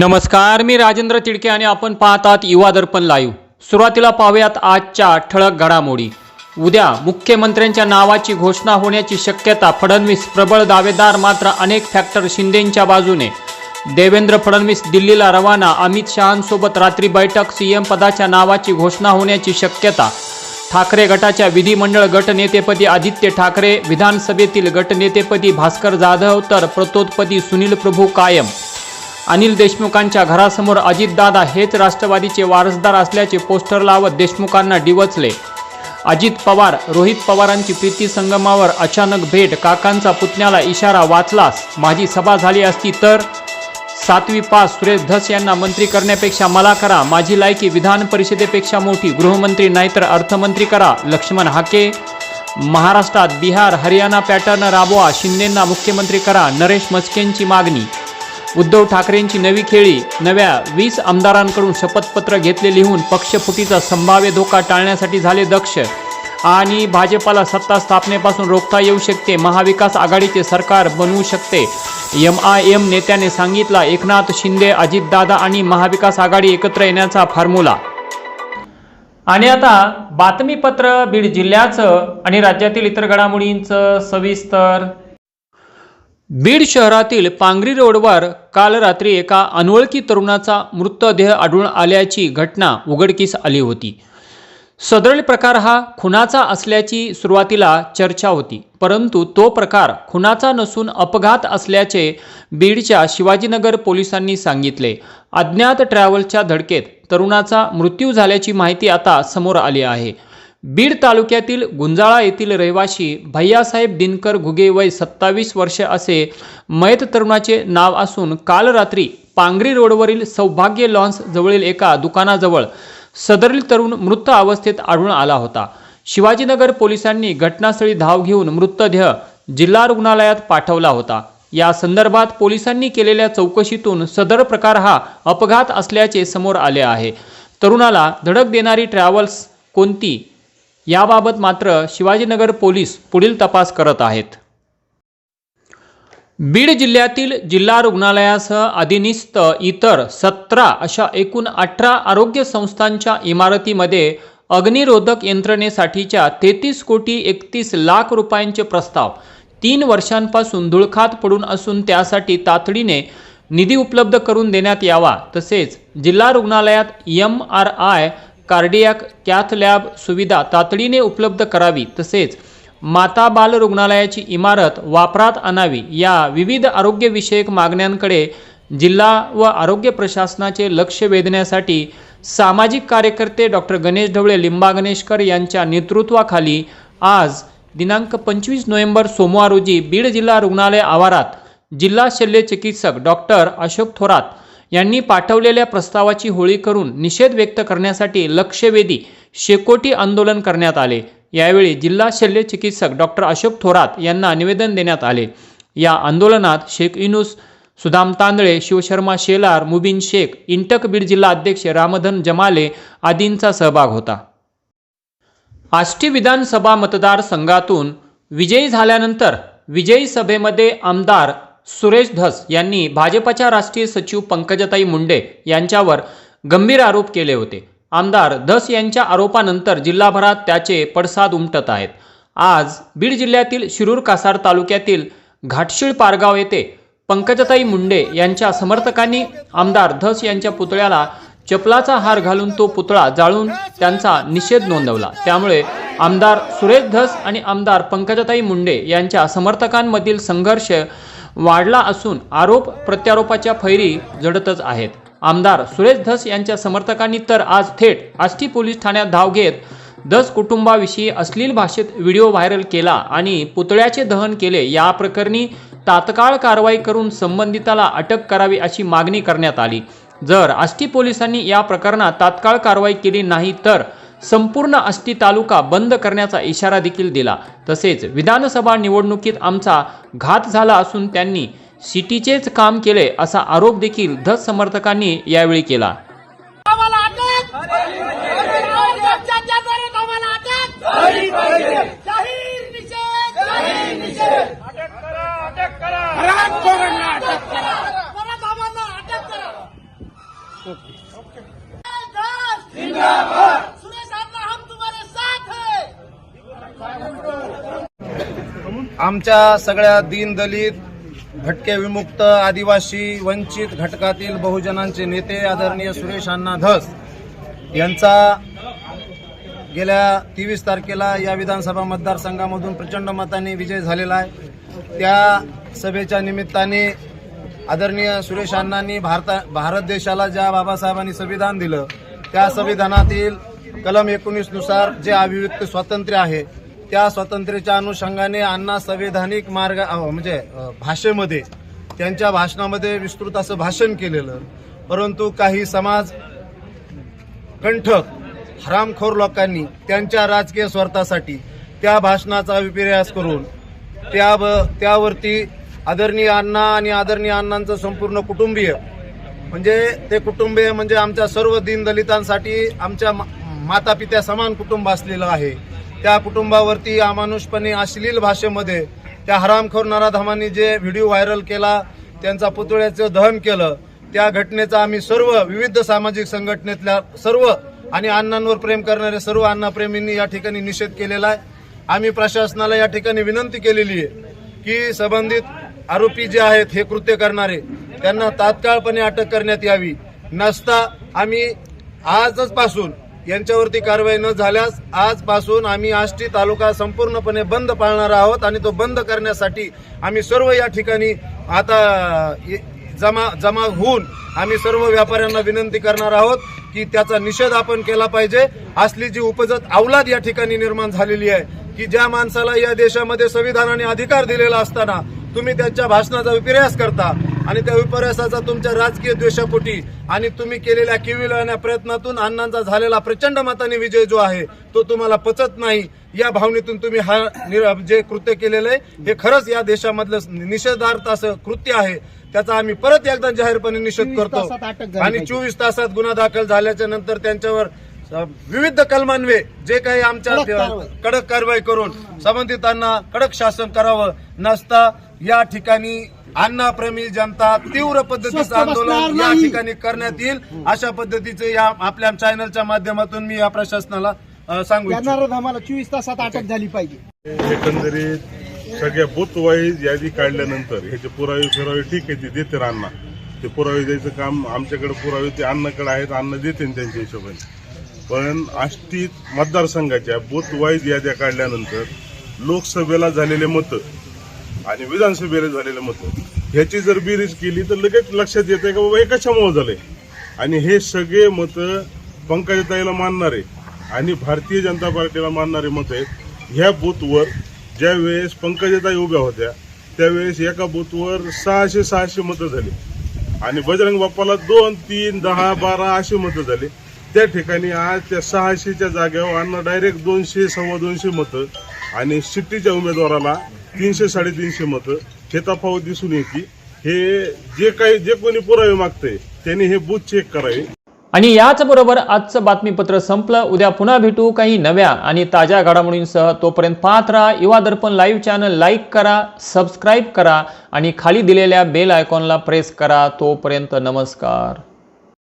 नमस्कार मी राजेंद्र तिडके आणि आपण पाहतात युवा दर्पण लाईव्ह सुरुवातीला पाहूयात आजच्या ठळक घडामोडी. उद्या मुख्यमंत्र्यांच्या नावाची घोषणा होण्याची शक्यता फडणवीस प्रबळ दावेदार मात्र अनेक फॅक्टर शिंदेंच्या बाजूने. देवेंद्र फडणवीस दिल्लीला रवाना अमित शहांसोबत रात्री बैठक सीएम पदाच्या नावाची घोषणा होण्याची शक्यता. ठाकरे गटाच्या विधिमंडळ गटनेतेपदी आदित्य ठाकरे विधानसभेतील गटनेतेपदी भास्कर जाधव तर प्रतोदपदी सुनील प्रभू कायम. अनिल देशमुखांच्या घरासमोर अजितदादा हेच राष्ट्रवादीचे वारसदार असल्याचे पोस्टर लावत देशमुखांना डिवचले. अजित पवार रोहित पवारांची प्रीती संगमावर अचानक भेट काकांचा पुतण्याला इशारा वाचलास माझी सभा झाली असती तर? सातवी पास सुरेश धस यांना मंत्री करण्यापेक्षा मला करा माझी लायकी विधान परिषदेपेक्षा मोठी गृहमंत्री नाहीतर अर्थमंत्री करा लक्ष्मण हाके? महाराष्ट्रात बिहार हरियाणा पॅटर्न राबवा शिंदेंना मुख्यमंत्री करा नरेश मस्केंची मागणी उद्धव ठाकरेंची नवी खेळी नव्या वीस आमदारांकडून शपथपत्र घेतले लिहून पक्षफुटीचा संभाव्य धोका टाळण्यासाठी झाले दक्ष. आणि भाजपाला सत्ता स्थापनेपासून रोखता येऊ शकते महाविकास आघाडीचे सरकार बनवू शकते. एम आय एम नेत्याने सांगितला एकनाथ शिंदे अजितदादा आणि महाविकास आघाडी एकत्र येण्याचा फॉर्म्युला. आणि आता बातमीपत्र बीड जिल्ह्याचं आणि राज्यातील इतर घडामोडींचं सविस्तर बीड शहरातील पांगरी रोडवर काल रात्री एका अनोळखी तरुणाचा मृतदेह आढळून आल्याची घटना उघडकीस आली होती. सदरील प्रकार हा खुनाचा असल्याची सुरुवातीला चर्चा होती परंतु तो प्रकार खुनाचा नसून अपघात असल्याचे बीडच्या शिवाजीनगर पोलिसांनी सांगितले. अज्ञात ट्रॅव्हलच्या धडकेत तरुणाचा मृत्यू झाल्याची माहिती आता समोर आली आहे. बीड तालुक्यातील गुंजाळा येथील रहिवाशी भैयासाहेब दिनकर घुगे वय सत्तावीस वर्ष असे मयत तरुणाचे नाव असून काल रात्री पांगरी रोडवरील सौभाग्य लॉन्स जवळील एका दुकानाजवळ सदरील तरुण मृत अवस्थेत आढळून आला होता. शिवाजीनगर पोलिसांनी घटनास्थळी धाव घेऊन मृतदेह जिल्हा रुग्णालयात पाठवला होता. या संदर्भात पोलिसांनी केलेल्या चौकशीतून सदर प्रकार हा अपघात असल्याचे समोर आले आहे. तरुणाला धडक देणारी ट्रॅव्हल्स कोणती? याबाबत मात्र शिवाजीनगर पोलीस पुढील तपास करत आहेत. बीड जिल्ह्यातील जिल्हा रुग्णालयासह अधिनिस्त इतर सतरा अशा एकूण अठरा आरोग्य संस्थांच्या इमारतीमध्ये अग्निरोधक यंत्रणेसाठीच्या तेहतीस कोटी एकतीस लाख रुपयांचे प्रस्ताव तीन वर्षांपासून धुळखात पडून असून त्यासाठी तातडीने निधी उपलब्ध करून देण्यात यावा तसेच जिल्हा रुग्णालयात M R I cardiac cath lab सुविधा तातडीने उपलब्ध करावी तसेच माता बाल रुग्णालयाची इमारत वापरात आणावी या विविध आरोग्यविषयक मागण्यांकडे जिल्हा व आरोग्य प्रशासनाचे लक्ष वेधण्यासाठी सामाजिक कार्यकर्ते डॉक्टर गणेश ढवळे लिंबा गणेशकर यांच्या नेतृत्वाखाली आज दिनांक पंचवीस नोव्हेंबर सोमवार रोजी बीड जिल्हा रुग्णालय आवारात जिल्हा शल्य चिकित्सक डॉक्टर अशोक थोरात यांनी पाठवलेल्या प्रस्तावाची होळी करून निषेध व्यक्त करण्यासाठी लक्षवेधी शेकोटी आंदोलन करण्यात आले. यावेळी जिल्हा शल्य चिकित्सक डॉक्टर अशोक थोरात यांना निवेदन देण्यात आले. या आंदोलनात शेख इनुस सुदाम तांदळे शिवशर्मा शेलार मुबीन शेख इंटक बीड जिल्हा अध्यक्ष रामधन जमाले आदींचा सहभाग होता. आष्टी विधानसभा मतदारसंघातून विजयी झाल्यानंतर विजयी सभेमध्ये आमदार सुरेश धस यांनी भाजपच्या राष्ट्रीय सचिव पंकजताई मुंडे यांच्यावर गंभीर आरोप केले होते. आमदार धस यांच्या आरोपानंतर जिल्हाभरात त्याचे पडसाद उमटत आहेत. आज बीड जिल्ह्यातील शिरूर कासार तालुक्यातील घाटशीळ पारगाव येथे पंकजताई मुंडे यांच्या समर्थकांनी आमदार धस यांच्या पुतळ्याला चपलाचा हार घालून तो पुतळा जाळून त्यांचा निषेध नोंदवला. त्यामुळे आमदार सुरेश धस आणि आमदार पंकजताई मुंडे यांच्या समर्थकांमधील संघर्ष वाढला असून आरोप प्रत्यारोपाच्या फैरी जडतच आहेत. आमदार सुरेश धस यांच्या समर्थकांनी तर आज थेट आष्टी पोलीस ठाण्यात धाव घेत धस कुटुंबाविषयी अश्लील भाषेत व्हिडिओ व्हायरल केला आणि पुतळ्याचे दहन केले. या प्रकरणी तात्काळ कारवाई करून संबंधिताला अटक करावी अशी मागणी करण्यात आली. जर आष्टी पोलिसांनी या प्रकरणात तात्काळ कारवाई केली नाही तर संपूर्ण आष्टी तालुका बंद करण्याचा इशारा देखील दिला. तसेच विधानसभा निवडणुकीत आमचा घात झाला असून त्यांनी सिटीचेच काम केले असा आरोप देखील धस समर्थकांनी यावेळी केला आम्हाला अटक पक्षाच्या द्वारे आम्हाला अटक जाहीर निषेध जाहीर निषेध अटक करा अटक करा परत आम्हाला अटक करा आमच्या सगळ्या दीनदलित भटके विमुक्त आदिवासी वंचित घटकातील बहुजनांचे नेते आदरणीय सुरेश अण्णा धस यांचा गेल्या तेवीस तारखेला या विधानसभा मतदारसंघामधून प्रचंड मताने विजय झालेला आहे. त्या सभेच्या निमित्ताने आदरणीय सुरेश अण्णांनी भारता भारत देशाला ज्या बाबासाहेबांनी संविधान दिलं त्या संविधानातील कलम एकोणीसनुसार जे अभिव्यक्त स्वातंत्र्य आहे त्या स्वातंत्र्याच्या अनुषंगाने अण्णा संवैधानिक मार्ग म्हणजे भाषेमध्ये त्यांच्या भाषणामध्ये विस्तृत असं भाषण केलेलं. परंतु काही समाज कंठक हरामखोर लोकांनी त्यांच्या राजकीय स्वार्थासाठी त्या भाषणाचा विपर्यास करून त्या त्यावरती आदरणीय अण्णा आणि आदरणीय अण्णांचं संपूर्ण कुटुंबीय म्हणजे ते कुटुंबीय म्हणजे आमच्या सर्व दीनदलितांसाठी आमच्या माता पित्या समान कुटुंब असलेलं आहे. त्या कुटुंबावरती अमानुषपणे अश्लील भाषेमध्ये त्या हरामखोर नराधमांनी जे व्हिडिओ व्हायरल केला त्यांचा पुतळ्याचं दहन केलं त्या घटनेचा आम्ही सर्व विविध सामाजिक संघटनेतल्या सर्व आणि अण्णांवर प्रेम करणारे सर्व अण्णाप्रेमींनी या ठिकाणी निषेध केलेला आहे. आम्ही प्रशासनाला या ठिकाणी विनंती केलेली आहे की संबंधित आरोपी जे आहेत हे कृत्य करणारे त्यांना तात्काळपणे अटक करण्यात यावी. नसता आम्ही आजच पासून यांच्यावरती कारवाई न झाल्यास आजपासून आम्ही आष्टी तालुका संपूर्णपणे बंद पाळणार आहोत आणि तो बंद करण्यासाठी आम्ही सर्व या ठिकाणी आता जमा जमा होऊन आम्ही सर्व व्यापाऱ्यांना विनंती करणार आहोत की त्याचा निषेध आपण केला पाहिजे. असली जी उपजत अवलाद या ठिकाणी निर्माण झालेली आहे की ज्या माणसाला या देशामध्ये संविधानाने अधिकार दिलेला असताना तुम्ही त्यांच्या भाषणाचा विपर्यास करता आणि त्या विपर्यासाचा तुमच्या राजकीय द्वेषापोटी आणि तुम्ही केलेल्या किविलवण्या प्रयत्नातून अण्णांचा झालेला प्रचंड मताने विजय जो आहे तो तुम्हाला पचत नाही. या भावनेतून तुम्ही हा जे कृत्य केलेलं आहे हे खरंच या देशामधलं निषेधार्थ असं कृत्य आहे. त्याचा आम्ही परत एकदा जाहीरपणे निषेध करतो. आणि चोवीस तासात गुन्हा दाखल झाल्याच्यानंतर त्यांच्यावर विविध कलमान्वे जे काही आमच्या कडक कारवाई करून संबंधितांना कडक शासन करावं नसता या ठिकाणी अण्णाप्रेमी जनता तीव्र पद्धतीचं आंदोलन या ठिकाणी करण्यात येईल. अशा पद्धतीचे या आपल्या चॅनलच्या माध्यमातून मी या प्रशासनाला सांगू इच्छितो. येणार आम्हाला चोवीस तासात अटक झाली पाहिजे. एकंदरीत सगळ्या बुथ वाईज यादी काढल्यानंतर ह्याचे पुरावे फिरावे ठीक आहे ते देते अण्णा ते पुरावे द्यायचं काम आमच्याकडे पुरावे ते अण्णाकडे आहेत अण्णा देते त्यांच्या हिशोबाने. पण आष्टीत मतदारसंघाच्या बुथ वाईज याद्या काढल्यानंतर लोकसभेला झालेले मतं आणि विधानसभेला झालेलं मतं. ह्याची जर बेरीज केली तर लगेच लक्षात येते का बाबा हे कशामुळे झाले आणि हे सगळे मतं पंकजताईला मानणारे आणि भारतीय जनता पार्टीला मानणारे मत आहेत. ह्या बूथवर ज्या वेळेस पंकजताई उभ्या होत्या त्यावेळेस एका बूथवर सहाशे सहाशे मतं झाली. आणि बजरंग बाप्पाला दोन तीन दहा बारा अशी मतं झाली. त्या ठिकाणी आज त्या सहाशेच्या जागेवर अण्णा डायरेक्ट दोनशे सव्वा दोनशे मतं आणि सिटीच्या उमेदवाराला तीनशे साडेतीनशे मतं. हे तफावत दिसून येते. हे जे काही जे कोणी पुरावे मागतंय त्यांनी हे बूथ चेक करावे. आणि याच बरोबर आजचं बातमीपत्र संपलं. उद्या पुन्हा भेटू काही नव्या आणि ताज्या घडामोडींसह. तोपर्यंत पाहत राहा. Yuva Darpan live channel like करा सबस्क्राईब करा आणि खाली दिलेल्या बेल आयकॉनला प्रेस करा. तोपर्यंत नमस्कार.